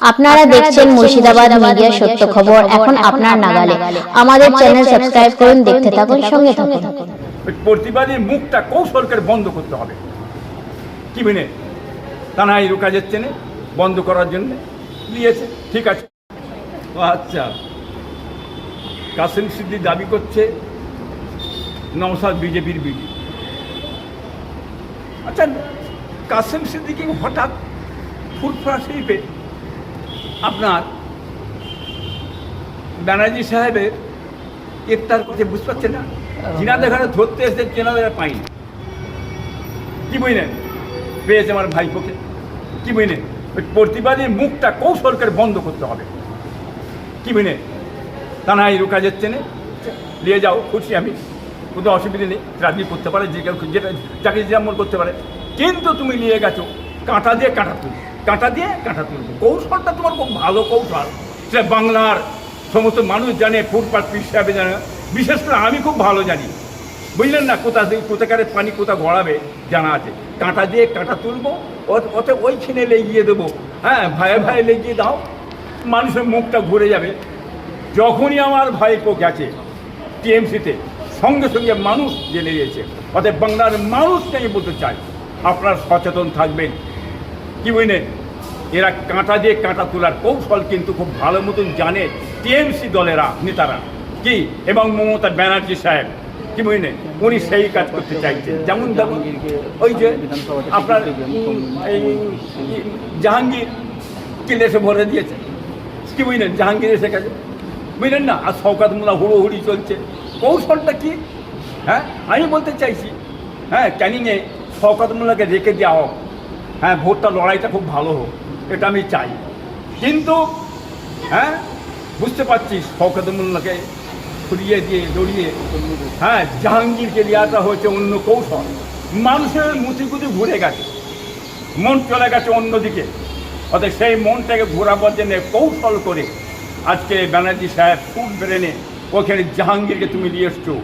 আপনারা দেখছেন মুর্শিদাবাদ মিডিয়া সত্য খবর। এখন আপনার নাগালে। আমাদের চ্যানেল সাবস্ক্রাইব করুন দেখতে থাকুন সঙ্গে থাকুন ওই প্রতিবাদীর মুখটা কৌশল করে বন্ধ করতে হবে? কি মেনে? তা না এই কাজের চেনে বন্ধ করার জন্য? দিয়েছে ঠিক আছে। ও আচ্ছা। কাসিম সিদ্দিক দাবি করছে নমসাদ বিজেপির বিডি আচ্ছা কাসিম সিদ্দিকি হঠাৎ ফুরফুরা শরীফে আপনার ব্যানার্জি সাহেবের ইফতার করতে বুঝতে পারছেন না? জিনাদের ঘরে ধরতে এসে চেনাদের পাইনি। কি বুঝলেন? পেয়েছে আমার ভাইপোকে। কি বুঝলেন? ওই প্রতিবাদীর মুখটা কৌশল করে বন্ধ করতে হবে? কি বুঝলেন? তা না এই কাজের চেনে নিয়ে যাও খুশি আমি। কোনো অসুবিধা নেই। রাজনীতি করতে পারে যে কেউ যেটা চাকরি যেমন করতে পারে। কিন্তু তুমি নিয়ে গেছো কাঁটা দিয়ে কাঁটা তুলবে কাঁটা দিয়ে কাঁটা তুলবে কৌশলটা তোমার খুব ভালো কৌশল। সেটা বাংলার সমস্ত মানুষ জানে, ফুটপাত হিসাবে জানে। বিশেষ করে আমি খুব ভালো জানি। বুঝলেন না কোথা থেকে কোথাকারে পানি কোথা গড়াবে জানা আছে। কাঁটা দিয়ে কাঁটা তুলবো ওতে ওইখানে লেগিয়ে দেবো। হ্যাঁ ভয়ে ভয়ে লেগিয়ে দাও। মানুষের মুখটা ঘুরে যাবে। যখনই আমার ভাইপো গেছে টিএমসিতে, সঙ্গে সঙ্গে মানুষ জেনে গিয়েছে অতএব বাংলার মানুষকে আমি বলতে চাই, আপনারা সচেতন থাকবেন। কি বুঝলেন এরা কাঁটা দিয়ে কাঁটা তোলার কৌশল কিন্তু খুব ভালো মতন জানে টিএমসি দলেরা, নেতারা। কি? এবং মমতা ব্যানার্জি সাহেব। কি বুঝলেন উনি সেই কাজ করতে চাইছেন যেমন যেমন ওই যে আপনার এই জাহাঙ্গীর কিলেসে ভরে দিয়েছে। কি বুঝলেন জাহাঙ্গীর এসে গেছে। বুঝলেন না? আর শওকাত মোল্লা হুড়োহুড়ি চলছে। কৌশলটা কি? হ্যাঁ? আমি বলতে চাইছি হ্যাঁ ক্যানিংয়ে শওকাত মোল্লাকে রেখে দেওয়া হোক। হ্যাঁ ভোটটা লড়াইটা খুব ভালো হোক, এটা আমি চাই। কিন্তু হ্যাঁ বুঝতে পারছিস শওকাত মোল্লাকে ফুরিয়ে দিয়ে দড়িয়ে হ্যাঁ জাহাঙ্গীরকে দেওয়াটা হয়েছে অন্য কৌশল। মানুষের মুতিগুতি ঘুরে গেছে, মন চলে গেছে অন্যদিকে। অর্থাৎ সেই মনটাকে ঘোরাবার জন্য কৌশল করে আজকে ব্যানার্জি সাহেব ফুট ব্রেনে ওখানে জাহাঙ্গীরকে তুমি নিয়ে এসছো।